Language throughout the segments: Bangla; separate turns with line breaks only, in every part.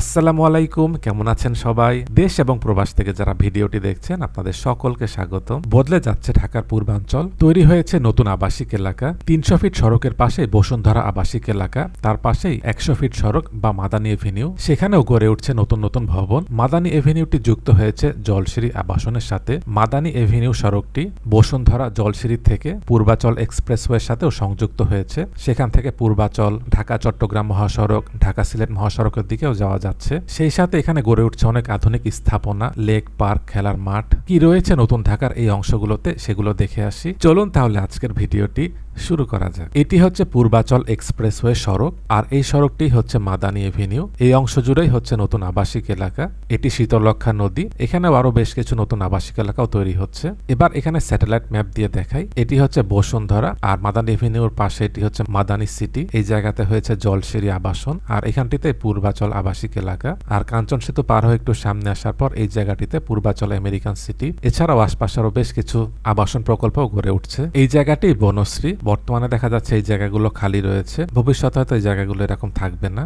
আসসালামু আলাইকুম, কেমন আছেন সবাই? দেশ এবং প্রবাস থেকে যারা ভিডিওটি দেখছেন, আপনাদের সকলকে স্বাগত বদলে যাচ্ছে ঢাকার পূর্বাঞ্চল। তৈরি হয়েছে নতুন আবাসিক এলাকা। তিনশো ফিট সড়কের পাশে বসুন্ধরা আবাসিক এলাকা। তার পাশেই একশো ফিট সড়ক বা মাদানী এভিনিউ। সেখানেও গড়ে উঠছে নতুন নতুন ভবন। মাদানী এভিনিউটি যুক্ত হয়েছে জলসিঁড়ি আবাসনের সাথে। মাদানী এভিনিউ সড়কটি বসুন্ধরা জলসিঁড়ি থেকে পূর্বাচল এক্সপ্রেসওয়ের সাথেও সংযুক্ত হয়েছে। সেখান থেকে পূর্বাচল ঢাকা চট্টগ্রাম মহাসড়ক ঢাকা সিলেট মহাসড়কের দিকেও যাওয়া যাচ্ছে। সেই সাথে এখানে গড়ে উঠছে অনেক আধুনিক স্থাপনা, লেক, পার্ক, খেলার মাঠ। কি রয়েছে নতুন ঢাকার এই অংশগুলোতে সেগুলো দেখে আসি। চলুন তাহলে আজকের ভিডিওটি শুরু করা যাক। এটি হচ্ছে পূর্বাচল এক্সপ্রেসওয়ে সড়ক, আর এই সড়কটি হচ্ছে মাদানী এভিনিউ। এই অংশ জুড়েই হচ্ছে নতুন আবাসিক এলাকা। এটি শীতলক্ষা নদী। এখানেও আরও বেশ কিছু নতুন আবাসিক এলাকাও তৈরি হচ্ছে। এবার এখানে স্যাটেলাইট ম্যাপ দিয়ে দেখাই। এটি হচ্ছে বসুন্ধরা, আর মাদানী এভিনিউর পাশে এটি হচ্ছে মাদানি সিটি। এই জায়গাতে হয়েছে জলসিঁড়ি আবাসন, আর এখানটিতে পূর্বাচল আবাসিক এলাকা। আর কাঞ্চন সেতু পার হয়ে একটু সামনে আসার পর এই জায়গাটিতে পূর্বাচল আমেরিকান সিটি। এছাড়াও আশপাশে আরও বেশ কিছু আবাসন প্রকল্পও গড়ে উঠছে। এই জায়গাটি বনশ্রী বর্তমানে দেখা যাচ্ছে এই জায়গাগুলো খালি রয়েছে। ভবিষ্যতে হয়তো এই জায়গাগুলো এরকম থাকবে না।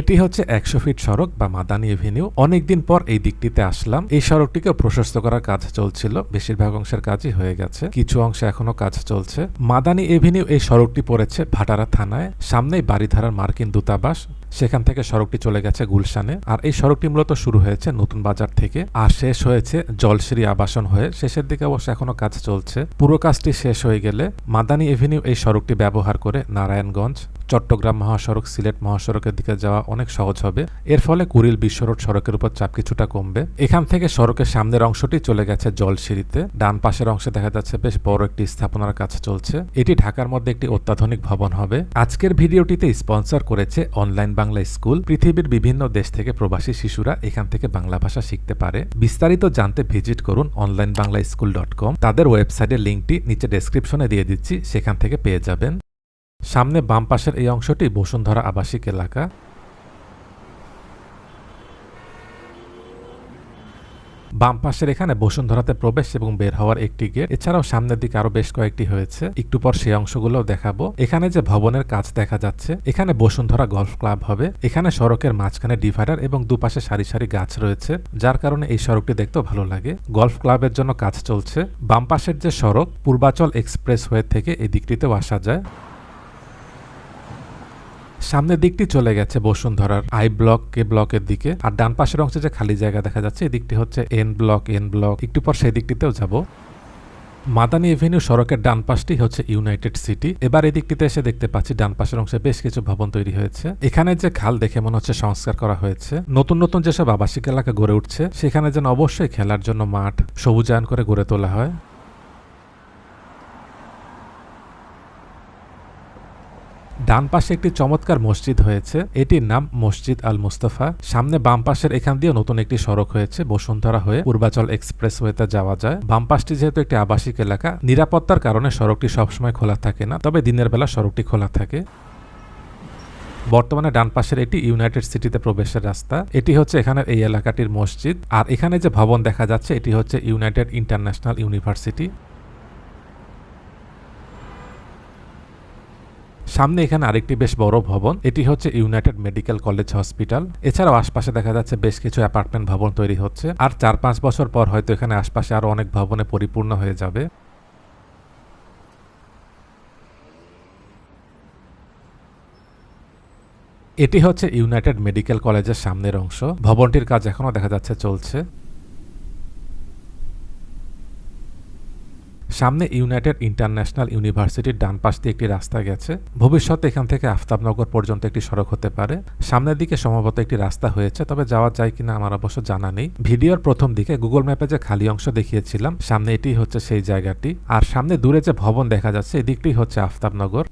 এটি হচ্ছে একশো ফিট সড়ক বা মাদানি এভিনিউ। অনেকদিন পর এই দিকটিতে আসলাম। এই সড়কটিকে প্রশস্ত করার কাজ চলছিল। বেশিরভাগ অংশের কাজই হয়ে গেছে। কিছু অংশে এখনও কাজ চলছে। মাদানি এভিনিউ এই সড়কটি পড়েছে ভাটারা থানায়। সামনেই বাড়িধারার মার্কিন দূতাবাস। সেখান থেকে সড়কটি চলে গেছে গুলশানে। আর এই সড়কটি মূলত শুরু হয়েছে নতুন বাজার থেকে। আর শেষ হয়েছে জলসিঁড়ি আবাসন হয়ে। শেষের দিকে অবশ্য এখনও কাজ চলছে। পুরো কাজটি শেষ হয়ে গেলে মাদানী এভিনিউ এই সড়কটি ব্যবহার করে নারায়ণগঞ্জ, চট্টগ্রাম মহাসড়ক, সিলেট মহাসড়কের দিকে যাওয়া অনেক সহজ হবে। এর ফলে কুড়িল বিশ্ব রোড সড়কের উপর চাপ কিছুটা কমবে। এখান থেকে সড়কের সামনের অংশটি চলে গেছে জলসিঁড়িতে ডান পাশের অংশে দেখা যাচ্ছে বেশ বড় একটি স্থাপনার কাজ চলছে। এটি ঢাকার মধ্যে একটি অত্যাধুনিক ভবন হবে। আজকের ভিডিওটিতে স্পন্সর করেছে অনলাইন বাংলা স্কুল, পৃথিবীর বিভিন্ন দেশ থেকে প্রবাসী শিশুরা এখান থেকে বাংলা ভাষা শিখতে পারে। বিস্তারিত জানতে ভিজিট করুন online Bangla school dot com তাদের ওয়েবসাইটের লিঙ্কটি নিচে ডেসক্রিপশনে দিয়ে দিচ্ছি, সেখান থেকে পেয়ে যাবেন। সামনে বাম পাশের এই অংশটি বসুন্ধরা আবাসিক এলাকা। বাম পাশের এখানে বসুন্ধরাতে প্রবেশ এবং বের হওয়ার একটি গেট। এছাড়াও সামনের দিকে আরও বেশ কয়েকটি হয়েছে। একটু পর সেই অংশগুলো দেখাবো। এখানে যে ভবনের কাজ দেখা যাচ্ছে, এখানে বসুন্ধরা গলফ ক্লাব হবে। এখানে সড়কের মাঝখানে ডিভাইডার এবং দুপাশে সারি সারি গাছ রয়েছে, যার কারণে এই সড়কটি দেখতেও ভালো লাগে। গলফ ক্লাবের জন্য কাজ চলছে। বাম পাশের যে সড়ক, পূর্বাচল এক্সপ্রেস ওয়ে থেকে এই দিকটিতেও আসা যায়। সামনের দিকটি চলে গেছে বসুন্ধরার আই ব্লক, কে ব্লকের দিকে। আর ডান পাশের অংশে যে খালি জায়গা দেখা যাচ্ছে, এই দিকটি হচ্ছে এন ব্লক এন ব্লক। একটু পর সেই দিকটিতেও যাব। মাদানী এভিনিউ সড়কের ডান পাশটি হচ্ছে ইউনাইটেড সিটি। এবার এই দিকটিতে এসে দেখতে পাচ্ছি ডান পাশের অংশে বেশ কিছু ভবন তৈরি হয়েছে। এখানে যে খাল দেখে মনে হচ্ছে সংস্কার করা হয়েছে। নতুন নতুন যেসব আবাসিক এলাকা গড়ে উঠছে, সেখানে যেন অবশ্যই খেলার জন্য মাঠ সবুজায়ন করে গড়ে তোলা হয়। ডান পাশে একটি চমৎকার মসজিদ হয়েছে। এটির নাম মসজিদ আল মুস্তফা। সামনে বাম পাশের এখান দিয়ে নতুন একটি সড়ক হয়েছে, বসুন্ধরা হয়ে পূর্বাচল এক্সপ্রেস ওয়েতে যাওয়া যায়। বাম পাশটি যেহেতু একটি আবাসিক এলাকা, নিরাপত্তার কারণে সড়কটি সবসময় খোলা থাকে না, তবে দিনের বেলা সড়কটি খোলা থাকে। বর্তমানে ডান পাশের এটি ইউনাইটেড সিটিতে প্রবেশের রাস্তা। এটি হচ্ছে এখানের এই এলাকাটির মসজিদ। আর এখানে যে ভবন দেখা যাচ্ছে, এটি হচ্ছে ইউনাইটেড ইন্টারন্যাশনাল ইউনিভার্সিটি। সামনে এখানে আরেকটি বেশ বড় ভবন। এটি হচ্ছে ইউনাইটেড মেডিকেল কলেজ হসপিটাল। এছাড়াও আশপাশে দেখা যাচ্ছে বেশ কিছু অ্যাপার্টমেন্ট ভবন তৈরি হচ্ছে। আর চার পাঁচ বছর পর হয়তো এখানে আশপাশে আরও অনেক ভবনে পরিপূর্ণ হয়ে যাবে। এটি হচ্ছে ইউনাইটেড মেডিকেল কলেজের সামনের অংশ। ভবনটির কাজ এখনও দেখা যাচ্ছে চলছে। সামনে ইউনাইটেড ইন্টারন্যাশনাল ইউনিভার্সিটির ডান পাশ দিয়ে একটি রাস্তা গেছে। ভবিষ্যতে এখান থেকে আফতাবনগর পর্যন্ত একটি সড়ক হতে পারে। সামনের দিকে সম্ভবত একটি রাস্তা হয়েছে, তবে যাওয়া যায় কিনা আমার অবশ্য জানা নেই। ভিডিওর প্রথম দিকে গুগল ম্যাপে যে খালি অংশ দেখিয়েছিলাম, সামনে এটি হচ্ছে সেই জায়গাটি। আর সামনে দূরে যে ভবন দেখা যাচ্ছে এদিকটি হচ্ছে আফতাবনগর।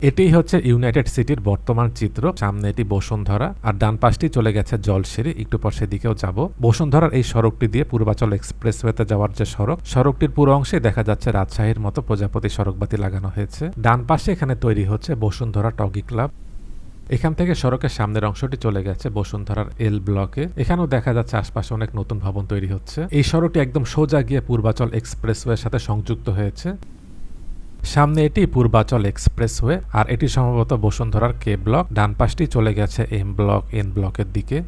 এটিই হচ্ছে ইউনাইটেড সিটির বর্তমান চিত্র। সামনে এটি বসুন্ধরা আর ডান পাশটি চলে গেছে জলসিঁড়ি। একটু পর সেদিকেও যাব। বসুন্ধরার এই সড়কটি দিয়ে পূর্বাচল এক্সপ্রেসওয়েতে যাওয়ার যে সড়ক, সড়কটির পুরো অংশে দেখা যাচ্ছে রাজশাহীর মতো প্রজাপতি সড়কবাতি লাগানো হয়েছে। ডান পাশে এখানে তৈরি হচ্ছে বসুন্ধরা টগি ক্লাব। এখান থেকে সড়কের সামনের অংশটি চলে গেছে বসুন্ধরার এল ব্লকে। এখানেও দেখা যাচ্ছে আশপাশে অনেক নতুন ভবন তৈরি হচ্ছে। এই সড়কটি একদম সোজা গিয়ে পূর্বাচল এক্সপ্রেসওয়ের সাথে সংযুক্ত হয়েছে। সামনে এটি পূর্বাচল এক্সপ্রেসওয়ে, আর এটি সম্ভবত বসুন্ধরার কে ব্লক। ডান পাশটি চলে গেছে এম ব্লক, এন ব্লকের দিকে।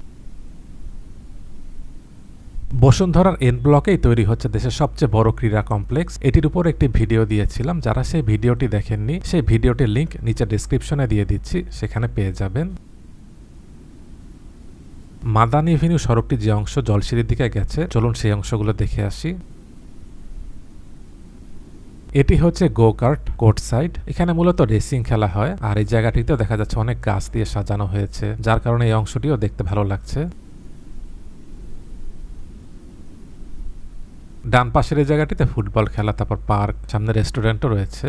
বসুন্ধরার এন ব্লকেই তৈরি হচ্ছে দেশের সবচেয়ে বড় ক্রীড়া কমপ্লেক্স। এটির উপর একটি ভিডিও দিয়েছিলাম, যারা সেই ভিডিওটি দেখেননি, সেই ভিডিওটির লিঙ্ক নিচে ডিসক্রিপশনে দিয়ে দিচ্ছি, সেখানে পেয়ে যাবেন। মাদানি এভিনিউ সড়কটি যে অংশ জলসিঁড়ির দিকে গেছে, চলুন সেই অংশগুলো দেখে আসি। এটি হচ্ছে গো কার্ট কোর্ট সাইড এখানে মূলত রেসিং খেলা হয়, আর এই জায়গাটিতে দেখা যাচ্ছে অনেক গাছ দিয়ে সাজানো হয়েছে, যার কারণে এই অংশটিও দেখতে ভালো লাগছে। ডান পাশের এই জায়গাটিতে ফুটবল খেলা, তারপর পার্ক, সামনে রেস্টুরেন্টও রয়েছে।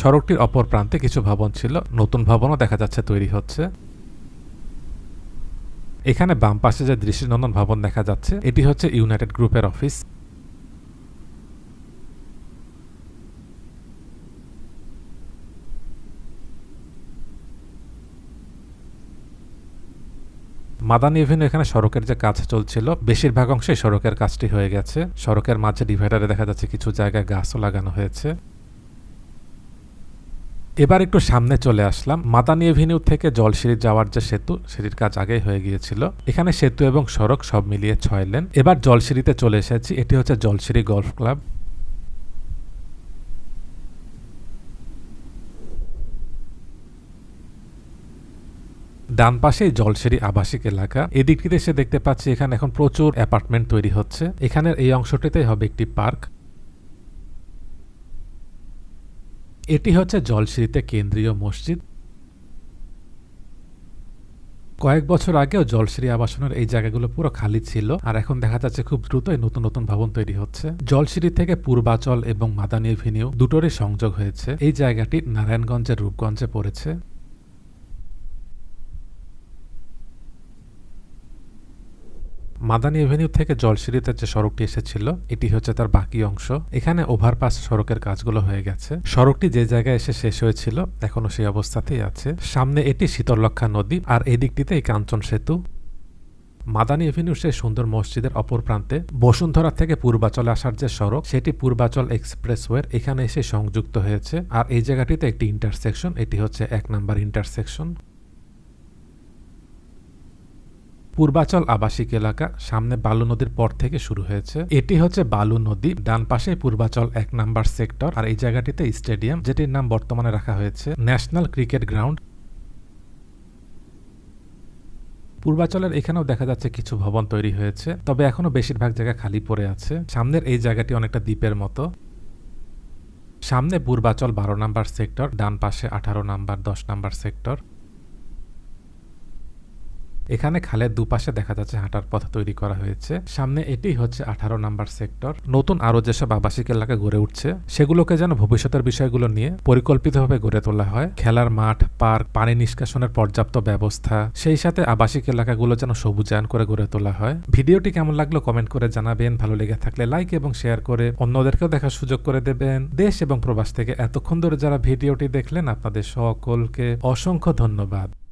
সড়কটির অপর প্রান্তে কিছু ভবন ছিল, নতুন ভবনও দেখা যাচ্ছে তৈরি হচ্ছে। এখানে বাম পাশে যে দৃষ্টিনন্দন ভবন দেখা যাচ্ছে, এটি হচ্ছে ইউনাইটেড গ্রুপের অফিস। মাদানি এভিনিউ এখানে সড়কের যে কাজ চলছিল, বেশিরভাগ অংশে সড়কের কাজটি হয়ে গেছে। সড়কের মাঝে ডিভাইডারে দেখা যাচ্ছে কিছু জায়গায় গাছও লাগানো হয়েছে। এবার একটু সামনে চলে আসলাম। মাদানি এভিনিউ থেকে জলসিঁড়ি যাওয়ার যে সেতু, সেটির কাজ আগেই হয়ে গিয়েছিল। এখানে সেতু এবং সড়ক সব মিলিয়ে ছয় লেন। এবার জলসিঁড়িতে চলে এসেছি। এটি হচ্ছে জলসিঁড়ি গলফ ক্লাব। ডান পাশেই জলসেরি আবাসিক এলাকা। এদিকটিতে এসে দেখতে পাচ্ছি, এখানে এখন প্রচুর অ্যাপার্টমেন্ট তৈরি হচ্ছে। এখানের এই অংশটিতে হবে একটি পার্ক। এটি হচ্ছে জলসিঁড়িতে কেন্দ্রীয় মসজিদ। কয়েক বছর আগেও জলশ্রী আবাসনের এই জায়গাগুলো পুরো খালি ছিল, আর এখন দেখা যাচ্ছে খুব দ্রুতই নতুন নতুন ভবন তৈরি হচ্ছে। জলশ্রী থেকে পূর্বাচল এবং মাদানী ভিনিউ দুটোরই সংযোগ হয়েছে। এই জায়গাটি নারায়ণগঞ্জের রূপগঞ্জে পড়েছে। মাদানী এভিনিউ থেকে জলসিঁড়িতে যে সড়কটি এসেছিল, এটি হচ্ছে তার বাকি অংশ। এখানে ওভারপাস সড়কের কাজগুলো হয়ে গেছে। সড়কটি যে জায়গায় এসে শেষ হয়েছিল এখনও সেই অবস্থাতেই আছে। সামনে এটি শীতলক্ষা নদী আর এই দিকটিতে এই কাঞ্চন সেতু। মাদানী এভিনিউ সেই সুন্দর মসজিদের অপর প্রান্তে। বসুন্ধরা থেকে পূর্বাচলে আসার যে সড়ক, সেটি পূর্বাচল এক্সপ্রেসওয়ের এখানে এসে সংযুক্ত হয়েছে। আর এই জায়গাটিতে একটি ইন্টারসেকশন এটি হচ্ছে এক নাম্বার ইন্টারসেকশন পূর্বাচল আবাসিক এলাকা সামনে বালু নদীর পর থেকে শুরু হয়েছে। এটি হচ্ছে বালু নদী, ডান পাশে পূর্বাচল এক নাম্বার সেক্টর আর এই জায়গাটিতে স্টেডিয়াম, যেটির নাম বর্তমানে রাখা হয়েছে ন্যাশনাল ক্রিকেট গ্রাউন্ড। পূর্বাচলের এখানেও দেখা যাচ্ছে কিছু ভবন তৈরি হয়েছে, তবে এখনও বেশিরভাগ জায়গা খালি পড়ে আছে। সামনের এই জায়গাটি অনেকটা দ্বীপের মতো। সামনে পূর্বাচল বারো নাম্বার সেক্টর, ডান পাশে আঠারো নাম্বার, দশ নাম্বার সেক্টর। এখানে খালের দুপাশে দেখা যাচ্ছে হাঁটার পথ তৈরি করা হয়েছে। সামনে এটি হচ্ছে আঠারো নাম্বার সেক্টর। নতুন আরও যেসব আবাসিক এলাকা গড়ে উঠছে, সেগুলোকে যেন ভবিষ্যতের বিষয়গুলো নিয়ে পরিকল্পিতভাবে গড়ে তোলা হয়। খেলার মাঠ, পার্ক, পানি নিষ্কাশনের পর্যাপ্ত ব্যবস্থা, সেই সাথে আবাসিক এলাকাগুলো যেন সবুজায়ন করে গড়ে তোলা হয়। ভিডিওটি কেমন লাগল কমেন্ট করে জানাবেন। ভালো লেগে থাকলে লাইক এবং শেয়ার করে অন্যদেরকেও দেখার সুযোগ করে দেবেন। দেশ এবং প্রবাস থেকে এতক্ষণ ধরে যারা ভিডিওটি দেখলেন, আপনাদের সকলকে অসংখ্য ধন্যবাদ।